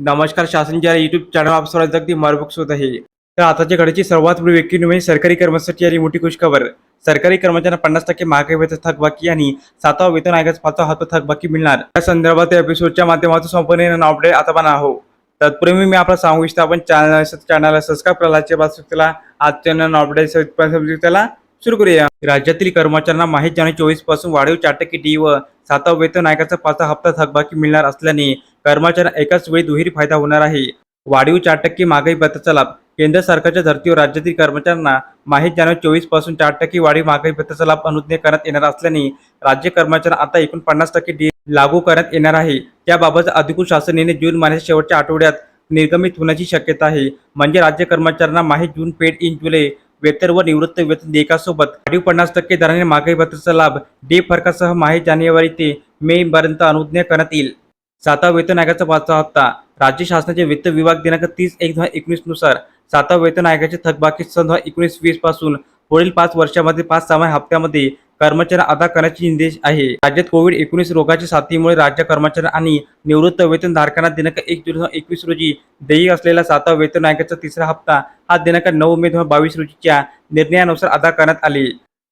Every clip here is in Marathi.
नमस्कार शासनच्या युट्यूब चॅनल आप अगदी मार्बुक्स होत आहे. तर आताच्या घडीची सर्वात मोठी व्यक्ती म्हणजे सरकारी कर्मचारी आणि मोठी खुशखबर सरकारी कर्मचाऱ्यांना पन्नास टक्के महागाई वेतन थकबाकी आणि सातवा वेतन आयोगाचा पाचवा हप्ता थकबाकी मिळणार. या संदर्भात या एपिसोडच्या माध्यमातून संपूर्ण अपडेट आता पण आहो तत्पूर्वी मी आपला सांगू इच्छितो आपण चॅनल चॅनलला सबस्क्राईब करायला त्याला आजच्या अपडेट त्याला. सुरू करूया. राज्यातील कर्मचाऱ्यांना माहीत जानेवारी चोवीसपासून वाढीव चार टक्के डी व सातवा वेतन आयोगाचा पाचवा हप्ता थकबाकी मिळणार असल्याने कर्मचाऱ्यांना एकाच वेळी दुहेरी फायदा होणार आहे. वाढीव चार टक्के महागाई भत्त्याचा लाभ. केंद्र सरकारच्या धर्तीवर राज्यातील कर्मचाऱ्यांना माहीत जानेवारी चोवीसपासून चार टक्के वाढीव महागाई भत्त्याचा लाभ अनुज्ञा करण्यात येणार असल्याने राज्य कर्मचाऱ्यांना आता एकूण पन्नास टक्के डी लागू करण्यात येणार आहे. त्याबाबत अधिकृत शासनाने जून महिन्याच्या शेवटच्या आठवड्यात निर्गमित होण्याची शक्यता आहे. म्हणजे राज्य कर्मचाऱ्यांना माहीत जून पेड इन जुलै वेतन व निवृत्त वेतन देयकासोबत वाढीव पन्नास टक्के दराने महागाई भत्त्याचा लाभ डे फरकासह माहे जानेवारी ते मे पर्यंत अनुज्ञा करण्यात येईल. सातवा वेतन आयोगाचा पाचवा हप्ता. राज्य शासनाचे वित्त विभाग दिनांक तीस एक दोन एकोणीसनुसार सातवा वेतन आयोगाचे थकबाकी सन दोन एकोणीस वीसपासून पुढील पाच वर्षामध्ये पाच सहा हप्त्यामध्ये कर्मचाऱ्यांना अदा करण्याचे निर्देश आहे. राज्यात कोविड एकोणीस रोगाच्या साथीमुळे राज्य कर्मचारी आणि निवृत्त वेतनधारकांना दिनांक एक जुलै दोन एकवीस रोजी देय असलेला सातवा वेतन आयोगाचा तिसरा हप्ता हा दिनांक नऊ मे दोन हजार बावीस रोजीच्या निर्णयानुसार अदा करण्यात आले.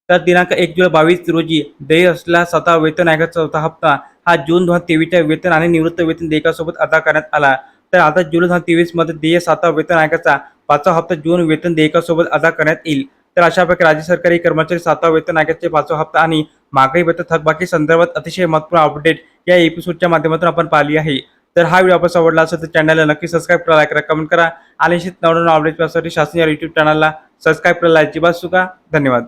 तर दिनांक एक जुलै बावीस रोजी देय असलेला सातवा वेतन आयोगाचा चौथा हप्ता हा जून दोन हजार तेवीसच्या वेतन आणि निवृत्त वेतन देयकासोबत अदा करण्यात आला. तर आता जुलै दोन हजार तेवीसमध्ये देय सातवा वेतन आयोगाचा पाचवा हप्ता जून वेतन देयकासोबत अदा करण्यात येईल. तर अशा प्रकारे राज्य सरकारी कर्मचारी सातवा वेतन आयोगाचे पाचवा हप्ता आणि मागणी वेतन थकबाकी संदर्भात अतिशय महत्त्वपूर्ण अपडेट या एपिसोडच्या माध्यमातून आपण पाहिली आहे. तर हा व्हिडिओ आपण आवडला असेल तर चॅनलला नक्की सबस्क्राईब करा लाईक करा कमेंट करा. आणि निश्चित नवनवीन अपडेट पाहण्यासाठी शासन या युट्यूब चॅनलला सबस्क्राईब करायला अजिबात चुका धन्यवाद.